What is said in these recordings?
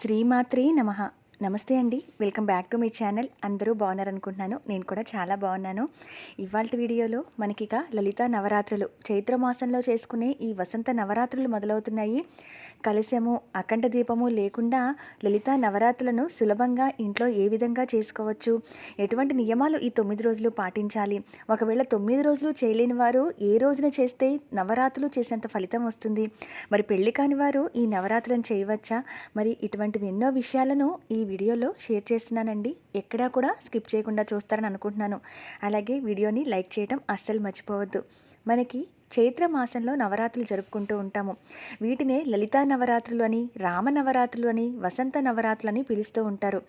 శ్రీమాత్రే నమ. నమస్తే అండి. వెల్కమ్ బ్యాక్ టు మీ ఛానల్. అందరూ బాగున్నారనుకుంటున్నాను. నేను కూడా చాలా బాగున్నాను. ఇవాళ వీడియోలో మనకిక లలిత నవరాత్రులు చైత్ర మాసంలో చేసుకునే ఈ వసంత నవరాత్రులు మొదలవుతున్నాయి. కలశము అఖండ దీపము లేకుండా లలిత నవరాత్రులను సులభంగా ఇంట్లో ఏ విధంగా చేసుకోవచ్చు? ఎటువంటి నియమాలు ఈ తొమ్మిది రోజులు పాటించాలి? ఒకవేళ తొమ్మిది రోజులు చేయలేని వారు ఏ రోజున చేస్తే నవరాత్రులు చేసినంత ఫలితం వస్తుంది? మరి పెళ్ళి కాని వారు ఈ నవరాత్రులను చేయవచ్చా? మరి ఇటువంటివి ఎన్నో విషయాలను ఈ వీడియోలో షేర్ చేస్తున్నానండి. ఎక్కడా కూడా స్కిప్ చేయకుండా చూస్తారని అనుకుంటున్నాను. అలాగే వీడియోని లైక్ చేయడం అస్సలు మర్చిపోవద్దు. మనకి చైత్ర మాసంలో నవరాత్రులు జరుపుకుంటూ ఉంటాము. వీటినే లలితా నవరాత్రులు అని రామ నవరాత్రులు అని వసంత నవరాత్రులు అని పిలుస్తూ ఉంటారు.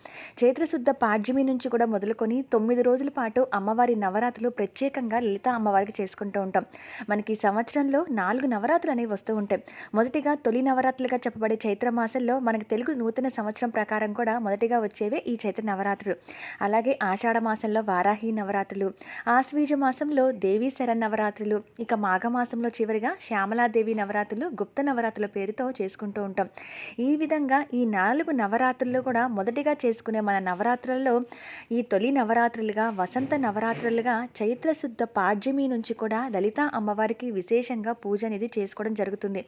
చైత్రశుద్ధ పాడ్యమి నుంచి కూడా మొదలుకొని తొమ్మిది రోజుల పాటు అమ్మవారి నవరాత్రులు ప్రత్యేకంగా లలిత అమ్మవారికి చేసుకుంటూ ఉంటాం. మనకి సంవత్సరంలో నాలుగు నవరాత్రులు అనేవి వస్తూ ఉంటాయి. మొదటిగా తొలి నవరాత్రులుగా చెప్పబడే చైత్ర మాసంలో మనకి తెలుగు నూతన సంవత్సరం ప్రకారం కూడా మొదటిగా వచ్చేవే ఈ చైత్ర నవరాత్రులు. అలాగే ఆషాఢ మాసంలో వారాహి నవరాత్రులు ఆశ్వీజ మాసంలో దేవీ శరణ్ నవరాత్రులు ఇక మాఘమాసంలో చివరిగా శ్యామలాదేవి నవరాత్రులు గుప్త నవరాత్రుల పేరుతో చేసుకుంటూ ఉంటాం. ఈ విధంగా ఈ నాలుగు నవరాత్రులు కూడా మొదటిగా చేసుకునే మన నవరాత్రులలో ఈ తొలి నవరాత్రులుగా వసంత నవరాత్రులుగా చైత్రశుద్ధ పాడ్యమి నుంచి కూడా లలిత అమ్మవారికి విశేషంగా పూజ అనేది చేసుకోవడం జరుగుతుంది.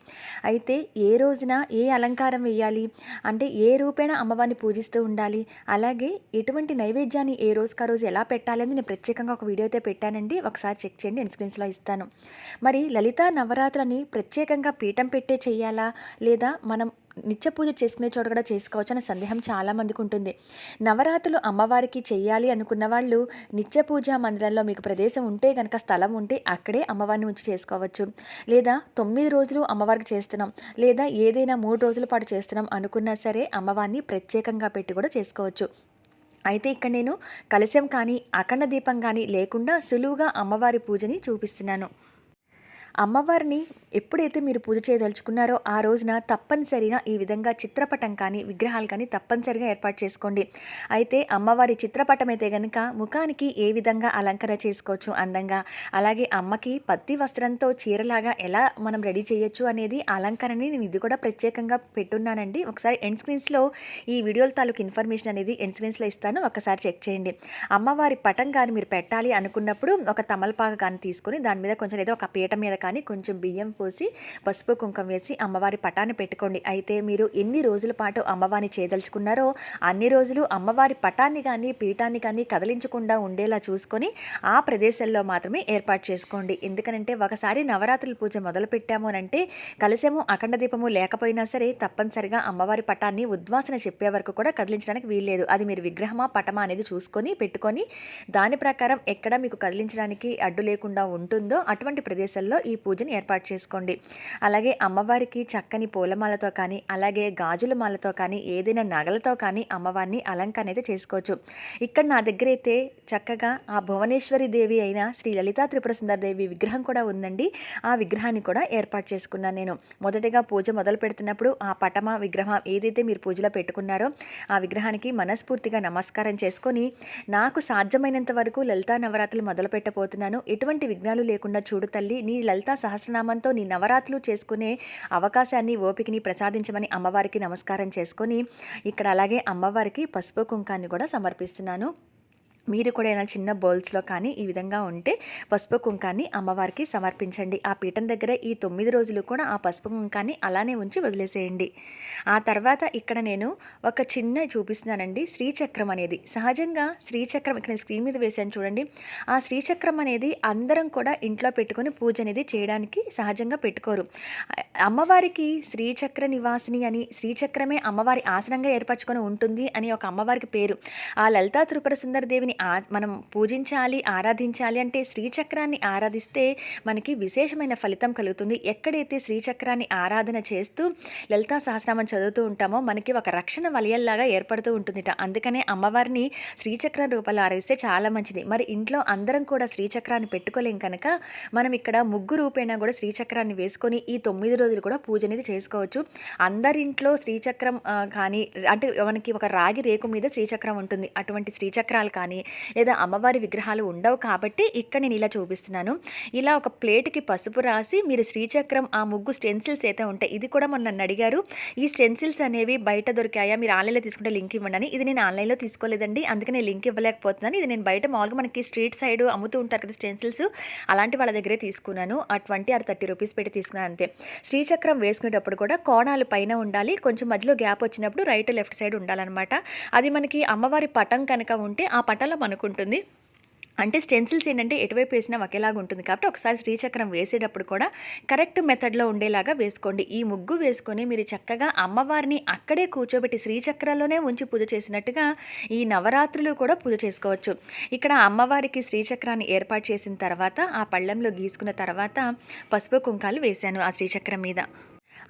అయితే ఏ రోజున ఏ అలంకారం వేయాలి? అంటే ఏ రూపేణ అమ్మవారిని పూజిస్తూ ఉండాలి? అలాగే ఎటువంటి నైవేద్యాన్ని ఏ రోజుకా రోజు ఎలా పెట్టాలి అని నేను ప్రత్యేకంగా ఒక వీడియో అయితే పెట్టానండి. ఒకసారి చెక్ చేయండి ఎండ్ స్క్రీన్స్లో ఇస్తాను. మరి మరి లలితా నవరాత్రులని ప్రత్యేకంగా పీఠం పెట్టే చేయాలా? లేదా మనం నిత్య పూజ చేసుకునే చోట కూడా చేసుకోవచ్చు అనే సందేహం చాలామందికి ఉంటుంది. నవరాత్రులు అమ్మవారికి చేయాలి అనుకున్న వాళ్ళు నిత్య పూజా మందిరంలో మీకు ప్రదేశం ఉంటే కనుక స్థలం ఉంటే అక్కడే అమ్మవారిని ఉంచి చేసుకోవచ్చు. లేదా తొమ్మిది రోజులు అమ్మవారికి చేస్తున్నాం. లేదా ఏదైనా మూడు రోజుల పాటు చేస్తున్నాం అనుకున్నా సరే అమ్మవారిని ప్రత్యేకంగా పెట్టి కూడా చేసుకోవచ్చు. అయితే ఇక్కడ నేను కలశం కానీ అఖండ దీపం కానీ లేకుండా సులువుగా అమ్మవారి పూజని చూపిస్తున్నాను. అమ్మవారిని ఎప్పుడైతే మీరు పూజ చేయదలుచుకున్నారో ఆ రోజున తప్పనిసరిగా ఈ విధంగా చిత్రపటం కానీ విగ్రహాలు కానీ తప్పనిసరిగా ఏర్పాటు చేసుకోండి. అయితే అమ్మవారి చిత్రపటం అయితే కనుక ముఖానికి ఏ విధంగా అలంకరణ చేసుకోవచ్చు అందంగా అలాగే అమ్మకి పత్తి వస్త్రంతో చీరలాగా ఎలా మనం రెడీ చేయొచ్చు అనేది అలంకరణని నేను ఇది కూడా ప్రత్యేకంగా పెట్టున్నానండి. ఒకసారి ఎండ్ స్క్రీన్స్లో ఈ వీడియోల తాలూకు ఇన్ఫర్మేషన్ అనేది ఎండ్ స్క్రీన్స్లో ఇస్తాను. ఒకసారి చెక్ చేయండి. అమ్మవారి పటం కానీ మీరు పెట్టాలి అనుకున్నప్పుడు ఒక తమలపాక కానీ తీసుకొని దాని మీద కొంచెం ఏదో ఒక పీట మీద కానీ కొంచెం బియ్యం పోసి పసుపు కుంకం వేసి అమ్మవారి పటాన్ని పెట్టుకోండి. అయితే మీరు ఎన్ని రోజుల పాటు అమ్మవారిని చేయదలుచుకున్నారో అన్ని రోజులు అమ్మవారి పటాన్ని కానీ పీఠాన్ని కానీ కదిలించకుండా ఉండేలా చూసుకొని ఆ ప్రదేశంలో మాత్రమే ఏర్పాటు చేసుకోండి. ఎందుకనంటే ఒకసారి నవరాత్రుల పూజ మొదలు పెట్టాము అని అంటే కలిసేము అఖండ దీపము లేకపోయినా సరే తప్పనిసరిగా అమ్మవారి పటాన్ని ఉద్వాసన చెప్పే వరకు కూడా కదిలించడానికి వీల్లేదు. అది మీరు విగ్రహమా పటమా అనేది చూసుకొని పెట్టుకొని దాని ప్రకారం ఎక్కడ మీకు కదిలించడానికి అడ్డు లేకుండా ఉంటుందో అటువంటి ప్రదేశాల్లో ఈ ఈ పూజని ఏర్పాటు చేసుకోండి. అలాగే అమ్మవారికి చక్కని పూలమాలతో కానీ అలాగే గాజుల మాలతో కానీ ఏదైనా నగలతో కానీ అమ్మవారిని అలంకరణ అయితే చేసుకోవచ్చు. ఇక్కడ నా దగ్గర అయితే చక్కగా ఆ భువనేశ్వరి దేవి అయిన శ్రీ లలితా త్రిపుర దేవి విగ్రహం కూడా ఉందండి. ఆ విగ్రహాన్ని కూడా ఏర్పాటు చేసుకున్నాను నేను. మొదటిగా పూజ మొదలు పెడుతున్నప్పుడు ఆ పటమ విగ్రహం ఏదైతే మీరు పూజలో పెట్టుకున్నారో ఆ విగ్రహానికి మనస్ఫూర్తిగా నమస్కారం చేసుకొని నాకు సాధ్యమైనంత వరకు లలితా నవరాత్రులు మొదలు పెట్టబోతున్నాను ఎటువంటి విఘ్నాలు లేకుండా చూడు తల్లి నీ లలిత సహస్రనామంతో నీ నవరాత్రులు చేసుకునే అవకాశాన్ని ఓపికని ప్రసాదించమని అమ్మవారికి నమస్కారం చేసుకొని ఇక్కడ అలాగే అమ్మవారికి పసుపు కుంకాన్ని కూడా సమర్పిస్తున్నాను. మీరు కూడా ఏమైనా చిన్న బౌల్స్లో కానీ ఈ విధంగా ఉంటే పసుపు కుంకాన్ని అమ్మవారికి సమర్పించండి. ఆ పీఠం దగ్గర ఈ తొమ్మిది రోజులు కూడా ఆ పసుపు కుంకాన్ని అలానే ఉంచి వదిలేసేయండి. ఆ తర్వాత ఇక్కడ నేను ఒక చిన్న చూపిస్తున్నానండి. శ్రీచక్రం అనేది. సహజంగా శ్రీచక్రం ఇక్కడ స్క్రీన్ మీద వేసాను చూడండి. ఆ శ్రీచక్రం అనేది అందరం కూడా ఇంట్లో పెట్టుకొని పూజ అనేది చేయడానికి సహజంగా పెట్టుకోరు. అమ్మవారికి శ్రీచక్ర నివాసిని అని శ్రీచక్రమే అమ్మవారి ఆసనంగా ఏర్పరచుకొని ఉంటుంది అని ఒక అమ్మవారికి పేరు. ఆ లలితా త్రిపుర సుందర దేవిని ఆ మనం పూజించాలి ఆరాధించాలి అంటే శ్రీచక్రాన్ని ఆరాధిస్తే మనకి విశేషమైన ఫలితం కలుగుతుంది. ఎక్కడైతే శ్రీచక్రాన్ని ఆరాధన చేస్తూ లలితా సహస్రామం చదువుతూ ఉంటామో మనకి ఒక రక్షణ వలయల్లాగా ఏర్పడుతూ ఉంటుందిట. అందుకనే అమ్మవారిని శ్రీచక్రం రూపంలో ఆరాధిస్తే చాలా మంచిది. మరి ఇంట్లో అందరం కూడా శ్రీచక్రాన్ని పెట్టుకోలేం కనుక మనం ఇక్కడ ముగ్గు రూపేణా కూడా శ్రీచక్రాన్ని వేసుకొని ఈ తొమ్మిది రోజులు కూడా పూజ అనేది చేసుకోవచ్చు. అందరింట్లో శ్రీచక్రం కానీ అంటే మనకి ఒక రాగి రేకు మీద శ్రీచక్రం ఉంటుంది. అటువంటి శ్రీచక్రాలు కానీ లేదా అమ్మవారి విగ్రహాలు ఉండవు కాబట్టి ఇక్కడ నేను ఇలా చూపిస్తున్నాను. ఇలా ఒక ప్లేట్కి పసుపు రాసి మీరు శ్రీచక్రం ఆ ముగ్గు స్టెన్సిల్స్ అయితే ఉంటాయి ఇది కూడా మొన్న నన్ను అడిగారు. ఈ స్టెన్సిల్స్ అనేవి బయట దొరికాయా? మీరు ఆన్లైన్లో తీసుకుంటే లింక్ ఇవ్వండి అని. ఇది నేను ఆన్లైన్లో తీసుకోలేదండి. అందుకే నేను లింక్ ఇవ్వలేకపోతున్నాను. ఇది నేను బయట మామూలుగా మనకి స్ట్రీట్ సైడ్ అమ్ముతూ ఉంటారు కదా స్టెన్సిల్స్. అలాంటి వాళ్ళ దగ్గరే తీసుకున్నాను. ఆ ట్వంటీ ఆర్ థర్టీ రూపీస్ పెట్టి తీసుకున్నాను అంతే. శ్రీచక్రం వేసుకునేటప్పుడు కూడా కోణాలు పైన ఉండాలి. కొంచెం మధ్యలో గ్యాప్ వచ్చినప్పుడు రైట్ లెఫ్ట్ సైడ్ ఉండాలన్నమాట. అది మనకి అమ్మవారి పటం కనుక ఉంటే ఆ పటంలో మనకు ఉంటుంది అంటే స్టెన్సిల్స్ ఏంటంటే ఎటువైపు వేసినా ఒకేలాగా ఉంటుంది కాబట్టి ఒకసారి శ్రీచక్రం వేసేటప్పుడు కూడా కరెక్ట్ మెథడ్లో ఉండేలాగా వేసుకోండి. ఈ ముగ్గు వేసుకొని మీరు చక్కగా అమ్మవారిని అక్కడే కూర్చోబెట్టి శ్రీచక్రంలోనే ఉంచి పూజ చేసినట్టుగా ఈ నవరాత్రులు కూడా పూజ చేసుకోవచ్చు. ఇక్కడ అమ్మవారికి శ్రీచక్రాన్ని ఏర్పాటు చేసిన తర్వాత ఆ పళ్ళెంలో గీసుకున్న తర్వాత పసుపు కుంకాలు వేశాను ఆ శ్రీచక్రం మీద.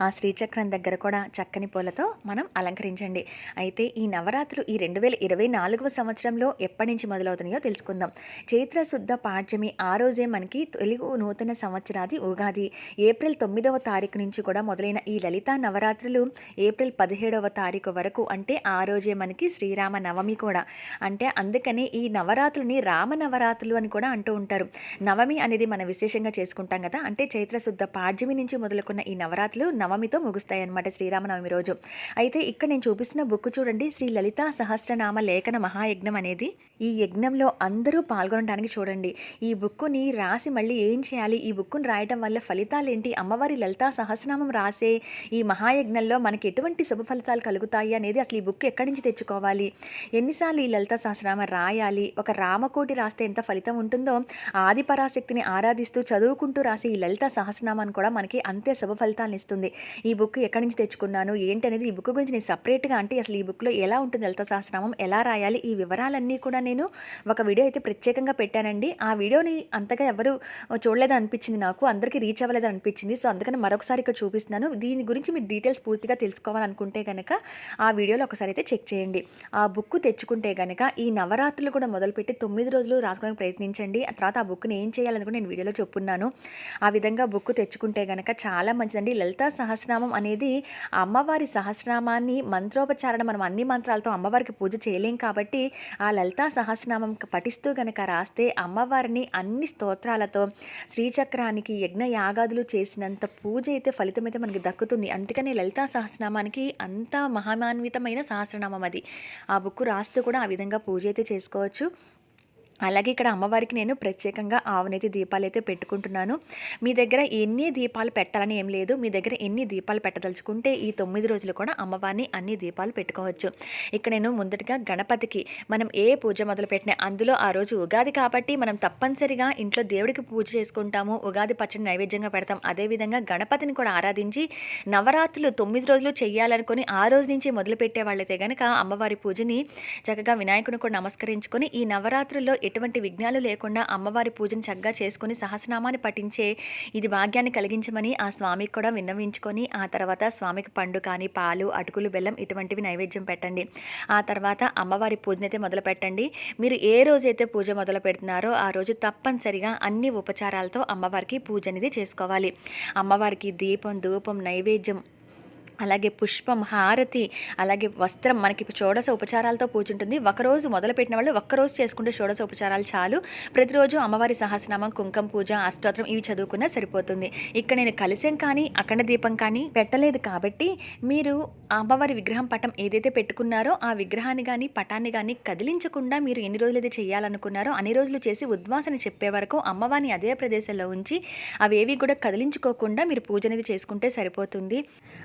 ఆ శ్రీచక్రం దగ్గర కూడా చక్కని పూలతో మనం అలంకరించండి. అయితే ఈ నవరాత్రులు ఈ రెండు వేల ఇరవై నాలుగవ సంవత్సరంలో ఎప్పటి నుంచి మొదలవుతున్నాయో తెలుసుకుందాం. చైత్ర శుద్ధ పాడ్యమి ఆ రోజే మనకి తెలుగు నూతన సంవత్సరాది ఉగాది. ఏప్రిల్ తొమ్మిదవ తారీఖు నుంచి కూడా మొదలైన ఈ లలితా నవరాత్రులు ఏప్రిల్ పదిహేడవ తారీఖు వరకు అంటే ఆ రోజే మనకి శ్రీరామ నవమి కూడా. అంటే అందుకని ఈ నవరాత్రుని రామ నవరాత్రులు అని కూడా అంటూ ఉంటారు. నవమి అనేది మనం విశేషంగా చేసుకుంటాం కదా. అంటే చైత్ర శుద్ధ పాడ్యమి నుంచి మొదలుకున్న ఈ నవరాత్రులు నవ నవమితో ముగుస్తాయి అనమాట శ్రీరామనవమి రోజు. అయితే ఇక్కడ నేను చూపిస్తున్న బుక్ చూడండి. శ్రీ లలితా సహస్రనామ లేఖన మహాయజ్ఞం అనేది ఈ యజ్ఞంలో అందరూ పాల్గొనడానికి చూడండి. ఈ బుక్కుని రాసి మళ్ళీ ఏం చేయాలి? ఈ బుక్కుని రాయడం వల్ల ఫలితాలు ఏంటి అమ్మవారి లలితా సహస్రనామం రాసే ఈ మహాయజ్ఞంలో మనకి ఎటువంటి శుభ ఫలితాలు కలుగుతాయి అనేది అసలు ఈ బుక్ ఎక్కడి నుంచి తెచ్చుకోవాలి? ఎన్నిసార్లు ఈ లలితా సహస్రనామం రాయాలి? ఒక రామకోటి రాస్తే ఎంత ఫలితం ఉంటుందో ఆది పరాశక్తిని ఆరాధిస్తూ చదువుకుంటూ రాసే ఈ లలిత సహస్రనామాన్ని కూడా మనకి అంతే శుభ ఫలితాలను ఇస్తుంది. ఈ బుక్ ఎక్కడి నుంచి తెచ్చుకున్నాను? ఏంటి అనేది ఈ బుక్ గురించి నేను సపరేట్గా అంటే అసలు ఈ బుక్లో ఎలా ఉంటుంది లలిత సహస్రనామం? ఎలా రాయాలి? ఈ వివరాలన్నీ కూడా నేను ఒక వీడియో అయితే ప్రత్యేకంగా పెట్టానండి. ఆ వీడియోని అంతగా ఎవరు చూడలేదు అనిపించింది నాకు. అందరికీ రీచ్ అవ్వలేదు అనిపించింది. సో అందుకని మరొకసారి ఇక్కడ చూపిస్తున్నాను. దీని గురించి మీరు డీటెయిల్స్ పూర్తిగా తెలుసుకోవాలనుకుంటే కనుక ఆ వీడియోలో ఒకసారి అయితే చెక్ చేయండి. ఆ బుక్ తెచ్చుకుంటే కనుక ఈ నవరాత్రులు కూడా మొదలుపెట్టి తొమ్మిది రోజులు రాసుకోవడానికి ప్రయత్నించండి. ఆ తర్వాత ఆ బుక్ని ఏం చేయాలని కూడా నేను వీడియోలో చెప్పున్నాను. ఆ విధంగా బుక్ తెచ్చుకుంటే కనుక చాలా మంచిదండి. లలితా సహస్రనామం అనేది అమ్మవారి సహస్రనామాన్ని మంత్రోపచారణ మనం అన్ని మంత్రాలతో అమ్మవారికి పూజ చేయలేం కాబట్టి ఆ లలితా సహస్రనామం పఠిస్తూ గనక రాస్తే అమ్మవారిని అన్ని స్తోత్రాలతో శ్రీచక్రానికి యజ్ఞ యాగాదులు చేసినంత పూజ అయితే ఫలితం అయితే మనకి దక్కుతుంది. అందుకని లలితా సహస్రనామానికి అంత మహామాన్వితమైన సహస్రనామం అది. ఆ బుక్ రాస్తూ కూడా ఆ విధంగా పూజ అయితే చేసుకోవచ్చు. అలాగే ఇక్కడ అమ్మవారికి నేను ప్రత్యేకంగా ఆవునైతే దీపాలు అయితే పెట్టుకుంటున్నాను. మీ దగ్గర ఎన్ని దీపాలు పెట్టాలని ఏం లేదు. మీ దగ్గర ఎన్ని దీపాలు పెట్టదలుచుకుంటే ఈ తొమ్మిది రోజులు కూడా అమ్మవారిని అన్ని దీపాలు పెట్టుకోవచ్చు. ఇక్కడ నేను ముందటిగా గణపతికి మనం ఏ పూజ మొదలు పెట్టినా అందులో ఆ రోజు ఉగాది కాబట్టి మనం తప్పనిసరిగా ఇంట్లో దేవుడికి పూజ చేసుకుంటాము. ఉగాది పచ్చడి నైవేద్యంగా పెడతాం. అదేవిధంగా గణపతిని కూడా ఆరాధించి నవరాత్రులు తొమ్మిది రోజులు చేయాలనుకుని ఆ రోజు నుంచి మొదలు పెట్టే వాళ్ళైతే కనుక అమ్మవారి పూజని చక్కగా వినాయకుని కూడా నమస్కరించుకొని ఈ నవరాత్రుల్లో ఎటువంటి విఘ్నాలు లేకుండా అమ్మవారి పూజను చక్కగా చేసుకుని సహస్రనామాన్ని పఠించే ఇది భాగ్యాన్ని కలిగించమని ఆ స్వామికి కూడా విన్నవించుకొని ఆ తర్వాత స్వామికి పండు కానీ పాలు అటుకులు బెల్లం ఇటువంటివి నైవేద్యం పెట్టండి. ఆ తర్వాత అమ్మవారి పూజనైతే మొదలు పెట్టండి. మీరు ఏ రోజైతే పూజ మొదలు పెడుతున్నారో ఆ రోజు తప్పనిసరిగా అన్ని ఉపచారాలతో అమ్మవారికి పూజ అనేది చేసుకోవాలి. అమ్మవారికి దీపం ధూపం నైవేద్యం అలాగే పుష్పం హారతి అలాగే వస్త్రం మనకి ఇప్పుడు షోడశ ఉపచారాలతో పూజ ఉంటుంది ఒకరోజు మొదలుపెట్టిన వాళ్ళు ఒక్కరోజు చేసుకుంటే షోడశ ఉపచారాలు చాలు. ప్రతిరోజు అమ్మవారి సహస్రనామం కుంకం పూజ అష్టోత్రం ఇవి చదువుకున్నా సరిపోతుంది. ఇక్కడ నేను కలిసం కానీ అఖండ దీపం కానీ పెట్టలేదు కాబట్టి మీరు అమ్మవారి విగ్రహం పటం ఏదైతే పెట్టుకున్నారో ఆ విగ్రహాన్ని కానీ పటాన్ని కానీ కదిలించకుండా మీరు ఎన్ని రోజులు అయితే చేయాలనుకున్నారో అన్ని రోజులు చేసి ఉద్వాసన చెప్పే వరకు అమ్మవారిని అదే ప్రదేశంలో ఉంచి అవేవి కూడా కదిలించుకోకుండా మీరు పూజ అనేది చేసుకుంటే సరిపోతుంది.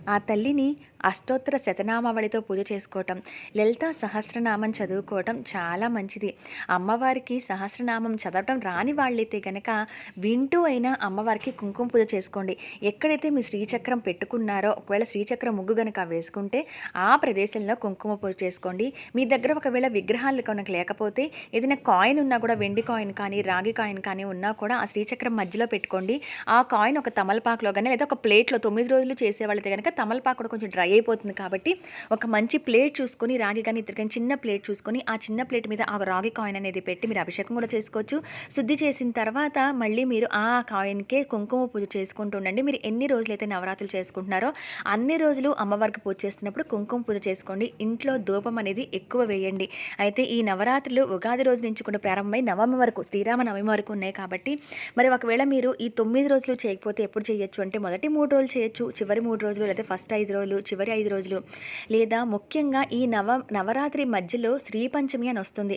ఆ తల్లి తల్లిని అష్టోత్తర శతనామావళితో పూజ చేసుకోవటం లలిత సహస్రనామం చదువుకోవటం చాలా మంచిది. అమ్మవారికి సహస్రనామం చదవటం రాని వాళ్ళైతే గనక వింటూ అయినా అమ్మవారికి కుంకుమ పూజ చేసుకోండి. ఎక్కడైతే మీ శ్రీచక్రం పెట్టుకున్నారో ఒకవేళ శ్రీచక్రం ముగ్గు కనుక వేసుకుంటే ఆ ప్రదేశంలో కుంకుమ పూజ చేసుకోండి. మీ దగ్గర ఒకవేళ విగ్రహాలు కనుక లేకపోతే ఏదైనా కాయిన్ ఉన్నా కూడా వెండి కాయిన్ కానీ రాగి కాయిన్ కానీ ఉన్నా కూడా ఆ శ్రీచక్రం మధ్యలో పెట్టుకోండి. ఆ కాయిన్ ఒక తమలపాకులో కానీ లేదా ఒక ప్లేట్లో తొమ్మిది రోజులు చేసే వాళ్ళైతే కనుక తమలపాకు కూడా కొంచెం డ్రై ఫ్రై అయిపోతుంది కాబట్టి ఒక మంచి ప్లేట్ చూసుకొని రాగి కానీ ఇద్దరు కానీ చిన్న ప్లేట్ చూసుకొని ఆ చిన్న ప్లేట్ మీద ఆ రాగి కాయిన్ అనేది పెట్టి మీరు అభిషేకం కూడా చేసుకోవచ్చు. శుద్ధి చేసిన తర్వాత మళ్ళీ మీరు ఆ కాయిన్కే కుంకుమ పూజ చేసుకుంటూ ఉండండి. మీరు ఎన్ని రోజులైతే నవరాత్రులు చేసుకుంటున్నారో అన్ని రోజులు అమ్మవారికి పూజ చేస్తున్నప్పుడు కుంకుమ పూజ చేసుకోండి. ఇంట్లో ధూపం అనేది ఎక్కువ వేయండి. అయితే ఈ నవరాత్రులు ఉగాది రోజు నుంచి కూడా ప్రారంభమై నవమి వరకు శ్రీరామ నవమి వరకు ఉన్నాయి కాబట్టి మరి ఒకవేళ మీరు ఈ తొమ్మిది రోజులు చేయకపోతే ఎప్పుడు చేయొచ్చు? అంటే మొదటి మూడు రోజులు చేయొచ్చు చివరి మూడు రోజులు లేదా ఫస్ట్ ఐదు రోజులు చివరి ఐదు రోజులు. లేదా ముఖ్యంగా ఈ నవ నవరాత్రి మధ్యలో శ్రీ పంచమి అని వస్తుంది.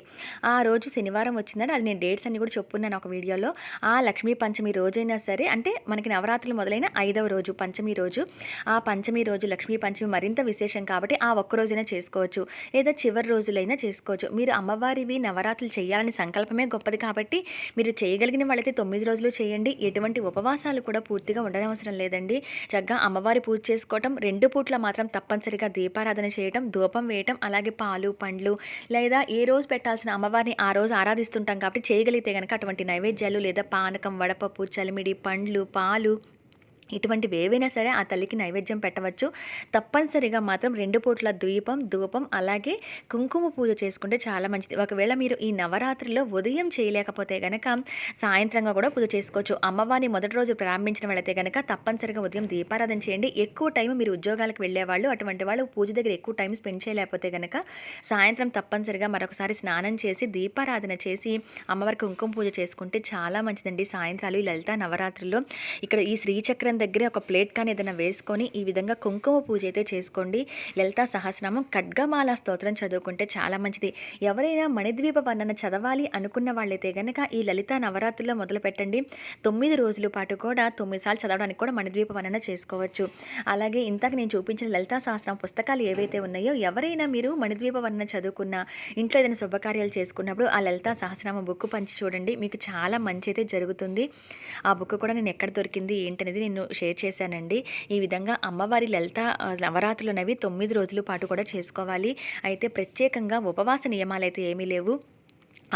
ఆ రోజు శనివారం వచ్చిందని అది నేను డేట్స్ అన్ని కూడా చెప్పున్నాను ఒక వీడియోలో. ఆ లక్ష్మీ పంచమి రోజైనా సరే అంటే మనకి నవరాత్రులు మొదలైన ఐదవ రోజు పంచమి రోజు. ఆ పంచమి రోజు లక్ష్మీ పంచమి మరింత విశేషం కాబట్టి ఆ ఒక్క రోజైనా చేసుకోవచ్చు. లేదా చివరి రోజులైనా చేసుకోవచ్చు. మీరు అమ్మవారివి నవరాత్రులు చేయాలని సంకల్పమే గొప్పది కాబట్టి మీరు చేయగలిగిన వాళ్ళైతే తొమ్మిది రోజులు చేయండి. ఎటువంటి ఉపవాసాలు కూడా పూర్తిగా ఉండనవసరం లేదండి. చక్కగా అమ్మవారి పూజ చేసుకోవటం రెండు పూట్ల మాత్రం తప్పనిసరిగా దీపారాధన చేయటం ధూపం వేయటం అలాగే పాలు పండ్లు లేదా ఏ రోజు పెట్టాల్సిన అమ్మవారిని ఆ రోజు ఆరాధిస్తుంటాం కాబట్టి చేయగలిగితే కనుక అటువంటి నైవేద్యాలు లేదా పానకం వడపప్పు చలిమిడి పండ్లు పాలు ఇటువంటివి ఏవైనా సరే ఆ తల్లికి నైవేద్యం పెట్టవచ్చు. తప్పనిసరిగా మాత్రం రెండు పూట్ల ద్వీపం ధూపం అలాగే కుంకుమ పూజ చేసుకుంటే చాలా మంచిది. ఒకవేళ మీరు ఈ నవరాత్రిలో ఉదయం చేయలేకపోతే గనక సాయంత్రంగా కూడా పూజ చేసుకోవచ్చు. అమ్మవారిని మొదటి రోజు ప్రారంభించిన వాళ్ళైతే కనుక తప్పనిసరిగా ఉదయం దీపారాధన చేయండి. ఎక్కువ టైం మీరు ఉద్యోగాలకు వెళ్ళేవాళ్ళు అటువంటి వాళ్ళు పూజ దగ్గర ఎక్కువ టైం స్పెండ్ చేయలేకపోతే కనుక సాయంత్రం తప్పనిసరిగా మరొకసారి స్నానం చేసి దీపారాధన చేసి అమ్మవారికి కుంకుమ పూజ చేసుకుంటే చాలా మంచిదండి. సాయంత్రాలు ఈ లలిత నవరాత్రుల్లో. ఇక్కడ ఈ శ్రీచక్రం దగ్గర ఒక ప్లేట్ కానీ ఏదైనా వేసుకొని ఈ విధంగా కుంకుమ పూజ అయితే చేసుకోండి. లలిత సహస్రనామం ఖడ్గమాల స్తోత్రం చదువుకుంటే చాలా మంచిది. ఎవరైనా మణిద్వీప వర్ణన చదవాలి అనుకున్న వాళ్ళైతే కనుక ఈ లలిత నవరాత్రుల్లో మొదలు పెట్టండి. తొమ్మిది రోజుల పాటు కూడా తొమ్మిది సార్లు చదవడానికి కూడా మణిద్వీప వర్ణన చేసుకోవచ్చు. అలాగే ఇంతకు నేను చూపించిన లలితా సహస్రం పుస్తకాలు ఏవైతే ఉన్నాయో ఎవరైనా మీరు మణిద్వీప వర్ణన చదువుకున్న ఇంట్లో ఏదైనా శుభకార్యాలు చేసుకున్నప్పుడు ఆ లలితా సహస్రనామ బుక్ పంచి చూడండి. మీకు చాలా మంచి అయితే జరుగుతుంది. ఆ బుక్ కూడా నేను ఎక్కడ దొరికింది ఏంటనేది నేను షేర్ చేశానండి. ఈ విధంగా అమ్మవారి లలిత నవరాత్రులు అనేవి తొమ్మిది రోజుల పాటు కూడా చేసుకోవాలి. అయితే ప్రత్యేకంగా ఉపవాస నియమాలు అయితే ఏమీ లేవు.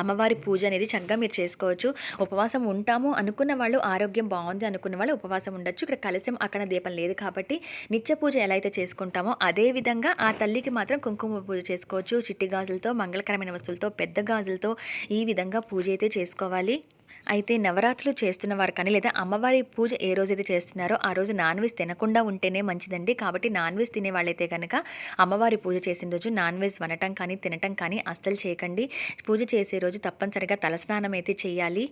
అమ్మవారి పూజ అనేది చక్కగా మీరు చేసుకోవచ్చు. ఉపవాసం ఉంటాము అనుకున్న వాళ్ళు ఆరోగ్యం బాగుంది అనుకున్న వాళ్ళు ఉపవాసం ఉండొచ్చు. ఇక్కడ కలశం అక్కడ దీపం లేదు కాబట్టి నిత్య పూజ ఎలా అయితే చేసుకుంటామో అదే విధంగా ఆ తల్లికి మాత్రం కుంకుమ పూజ చేసుకోవచ్చు. చిట్టి గాజులతో మంగళకరమైన వస్తువులతో పెద్ద గాజులతో ఈ విధంగా పూజ అయితే చేసుకోవాలి. అయితే నవరాత్రులు చేస్తున్న వారు కానీ లేదా అమ్మవారి పూజ ఏ రోజైతే చేస్తున్నారో ఆ రోజు నాన్ వెజ్ తినకుండా ఉంటేనే మంచిదండి. కాబట్టి నాన్ వెజ్ తినే వాళ్ళైతే కనుక అమ్మవారి పూజ చేసిన రోజు నాన్ వెజ్ వనటం కానీ తినటం కానీ అస్సలు చేయకండి. పూజ చేసే రోజు తప్పనిసరిగా తలస్నానం అయితే చేయాలి.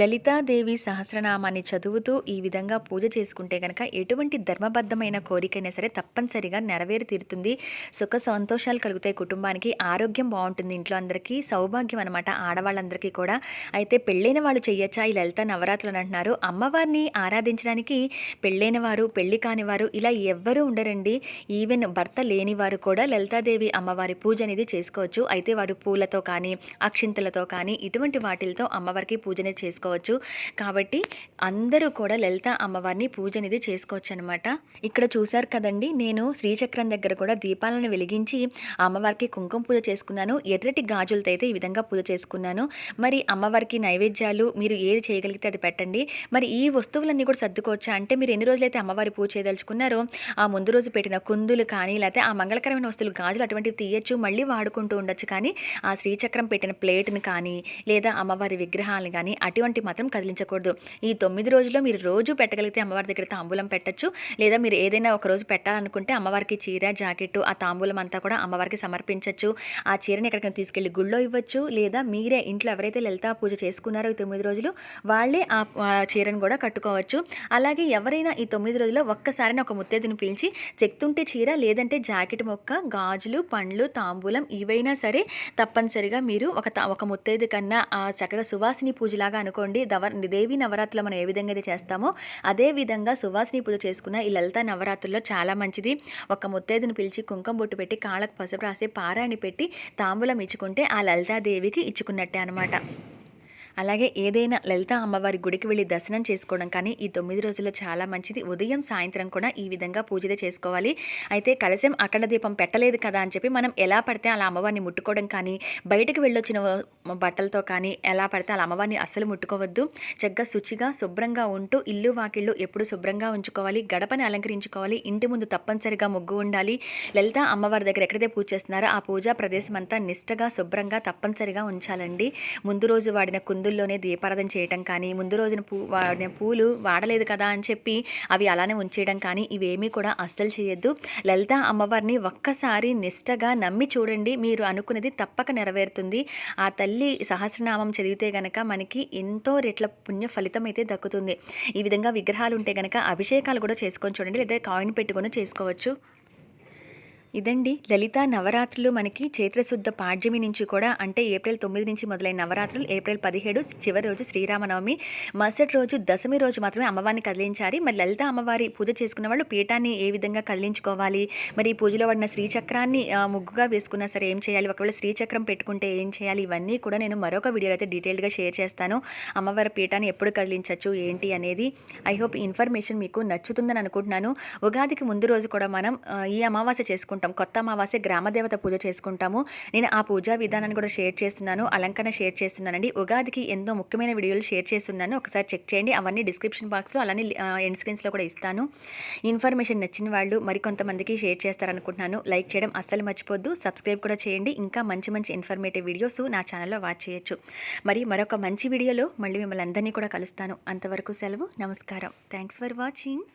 లలితాదేవి సహస్రనామాన్ని చదువుతూ ఈ విధంగా పూజ చేసుకుంటే కనుక ఎటువంటి ధర్మబద్ధమైన కోరికైనా సరే తప్పనిసరిగా నెరవేరి తీరుతుంది సుఖ సంతోషాలు కలుగుతాయి కుటుంబానికి ఆరోగ్యం బాగుంటుంది ఇంట్లో అందరికీ సౌభాగ్యం అనమాట ఆడవాళ్ళందరికీ కూడా. అయితే పెళ్ళైన వాళ్ళు చేయొచ్చా ఈ లలిత నవరాత్రులు అని అంటున్నారు. అమ్మవారిని ఆరాధించడానికి పెళ్ళైన వారు పెళ్ళి కాని వారు ఇలా ఎవ్వరూ ఉండరండి. ఈవెన్ భర్త లేని వారు కూడా లలితాదేవి అమ్మవారి పూజ అనేది చేసుకోవచ్చు. అయితే వాడు పూలతో కానీ అక్షింతలతో కానీ ఇటువంటి వాటిలతో అమ్మవారికి పూజనే చేసుకోవచ్చు. కాబట్టి అందరూ కూడా లలిత అమ్మవారిని పూజ అనేది చేసుకోవచ్చు అనమాట ఇక్కడ చూశారు కదండి నేను శ్రీచక్రం దగ్గర కూడా దీపాలను వెలిగించి అమ్మవారికి కుంకుమ పూజ చేసుకున్నాను. ఎర్రటి గాజులతో అయితే ఈ విధంగా పూజ చేసుకున్నాను. మరి అమ్మవారికి నైవేద్యాలు మీరు ఏది చేయగలిగితే అది పెట్టండి. మరి ఈ వస్తువులన్నీ కూడా సర్దుకోవచ్చా? అంటే మీరు ఎన్ని రోజులైతే అమ్మవారి పూజ చేయదలుచుకున్నారో ఆ ముందు రోజు పెట్టిన కుందులు కానీ లేకపోతే ఆ మంగళకరమైన వస్తువులు గాజులు అటువంటివి తీయచ్చు మళ్ళీ వాడుకుంటూ ఉండొచ్చు. కానీ ఆ శ్రీచక్రం పెట్టిన ప్లేట్ని కానీ లేదా అమ్మవారి విగ్రహాలను కానీ అటువంటి మాత్రం కదిలించకూడదు. ఈ తొమ్మిది రోజుల్లో మీరు రోజు పెట్టగలిగితే అమ్మవారి దగ్గర తాంబూలం పెట్టచ్చు. లేదా మీరు ఏదైనా ఒక రోజు పెట్టాలనుకుంటే అమ్మవారికి చీర జాకెట్ ఆ తాంబూలం అంతా కూడా అమ్మవారికి సమర్పించవచ్చు ఆ చీరని ఎక్కడికైనా తీసుకెళ్ళి గుళ్ళో ఇవ్వచ్చు. లేదా మీరే ఇంట్లో ఎవరైతే లలితా పూజ చేసుకున్నారో ఈ తొమ్మిది రోజులు వాళ్ళే ఆ చీరను కూడా కట్టుకోవచ్చు. అలాగే ఎవరైనా ఈ తొమ్మిది రోజుల్లో ఒక్కసారిని ఒక ముత్తేదిని పిలిచి చెక్తుంటే చీర లేదంటే జాకెట్ మొక్క గాజులు పండ్లు తాంబూలం ఇవైనా సరే తప్పనిసరిగా మీరు ఒక తా- ఒక ముత్తైదు కన్నా చక్కగా సువాసిని పూజలాగా అనుకోండి దవ దేవి నవరాత్రులు మనం ఏ విధంగా అయితే చేస్తామో అదే విధంగా సువాసిని పూజ చేసుకున్న ఈ లలిత నవరాత్రుల్లో చాలా మంచిది. ఒక ముత్తైదును పిలిచి కుంకుమ బొట్టు పెట్టి కాళ్ళకు పసుపు రాసి పారాణి పెట్టి తాంబూలం ఇచ్చుకుంటే ఆ లలితాదేవికి ఇచ్చుకున్నట్టే అనమాట అలాగే ఏదైనా లలిత అమ్మవారి గుడికి వెళ్ళి దర్శనం చేసుకోవడం కానీ ఈ తొమ్మిది రోజుల్లో చాలా మంచిది. ఉదయం సాయంత్రం కూడా ఈ విధంగా పూజలు చేసుకోవాలి. అయితే కలశం అక్కడ దీపం పెట్టలేదు కదా అని చెప్పి మనం ఎలా పడితే అలా అమ్మవారిని ముట్టుకోవడం కానీ బయటకు వెళ్ళొచ్చిన బట్టలతో కానీ ఎలా పడితే అలా అమ్మవారిని అస్సలు ముట్టుకోవద్దు. చక్కగా శుచిగా శుభ్రంగా ఉంటూ ఇల్లు వాకిళ్ళు ఎప్పుడు శుభ్రంగా ఉంచుకోవాలి. గడపని అలంకరించుకోవాలి. ఇంటి ముందు తప్పనిసరిగా ముగ్గు ఉండాలి. లలిత అమ్మవారి దగ్గర ఎక్కడైతే పూజ చేస్తున్నారో ఆ పూజా ప్రదేశం అంతా నిష్టగా శుభ్రంగా తప్పనిసరిగా ఉంచాలండి. ముందు రోజు వాడిన కుందుల్లోనే దీపారాధన చేయటం కానీ ముందు రోజున పూ వాడిన పూలు వాడలేదు కదా అని చెప్పి అవి అలానే ఉంచేయడం కానీ ఇవేమీ కూడా అస్సలు చేయొద్దు. లలిత అమ్మవారిని ఒక్కసారి నిష్టగా నమ్మి చూడండి. మీరు అనుకున్నది తప్పక నెరవేరుతుంది. ఆ తల్లి సహస్రనామం చదివితే గనక మనకి ఎంతో రెట్ల పుణ్య ఫలితం అయితే దక్కుతుంది. ఈ విధంగా విగ్రహాలు ఉంటే గనక అభిషేకాలు కూడా చేసుకొని చూడండి. లేదా కాయిన్ పెట్టుకొని చేసుకోవచ్చు. ఇదండి లలిత నవరాత్రులు మనకి చైత్రశుద్ధ పాడ్యమి నుంచి కూడా అంటే ఏప్రిల్ తొమ్మిది నుంచి మొదలైన నవరాత్రులు ఏప్రిల్ పదిహేడు చివరి రోజు శ్రీరామనవమి మరుసటి రోజు దశమి రోజు మాత్రమే అమ్మవారిని కదిలించాలి. మరి లలిత అమ్మవారి పూజ చేసుకున్న వాళ్ళు పీఠాన్ని ఏ విధంగా కదిలించుకోవాలి? మరి ఈ పూజలో పడిన శ్రీచక్రాన్ని ముగ్గుగా వేసుకున్నా సరే ఏం చేయాలి? ఒకవేళ శ్రీచక్రం పెట్టుకుంటే ఏం చేయాలి? ఇవన్నీ కూడా నేను మరొక వీడియోలో అయితే డీటెయిల్గా షేర్ చేస్తాను. అమ్మవారి పీఠాన్ని ఎప్పుడు కదిలించవచ్చు ఏంటి అనేది ఐ హోప్ ఇన్ఫర్మేషన్ మీకు నచ్చుతుందని అనుకుంటున్నాను. ఉగాదికి ముందు రోజు కూడా మనం ఈ అమావాస్య చేసుకుంటాం. చేసుకుంటాం. కొత్త అమావాస్య గ్రామదేవత పూజ చేసుకుంటాము. నేను ఆ పూజా విధానాన్ని కూడా షేర్ చేస్తున్నాను. అలంకరణ షేర్ చేస్తున్నానండి. ఉగాదికి ఎంతో ముఖ్యమైన వీడియోలు షేర్ చేస్తున్నాను. ఒకసారి చెక్ చేయండి. అవన్నీ డిస్క్రిప్షన్ బాక్స్లో అలానే ఎండ్ స్క్రీన్స్లో కూడా ఇస్తాను. ఇన్ఫర్మేషన్ నచ్చిన వాళ్ళు మరికొంతమందికి షేర్ చేస్తారనుకుంటున్నాను. లైక్ చేయడం అస్సలు మర్చిపోద్దు. సబ్స్క్రైబ్ కూడా చేయండి. ఇంకా మంచి మంచి ఇన్ఫర్మేటివ్ వీడియోస్ నా ఛానల్లో వాచ్ చేయొచ్చు. మరి మరొక మంచి వీడియోలో మళ్ళీ మిమ్మల్ని అందరినీ కూడా కలుస్తాను. అంతవరకు సెలవు. నమస్కారం. Thanks for watching.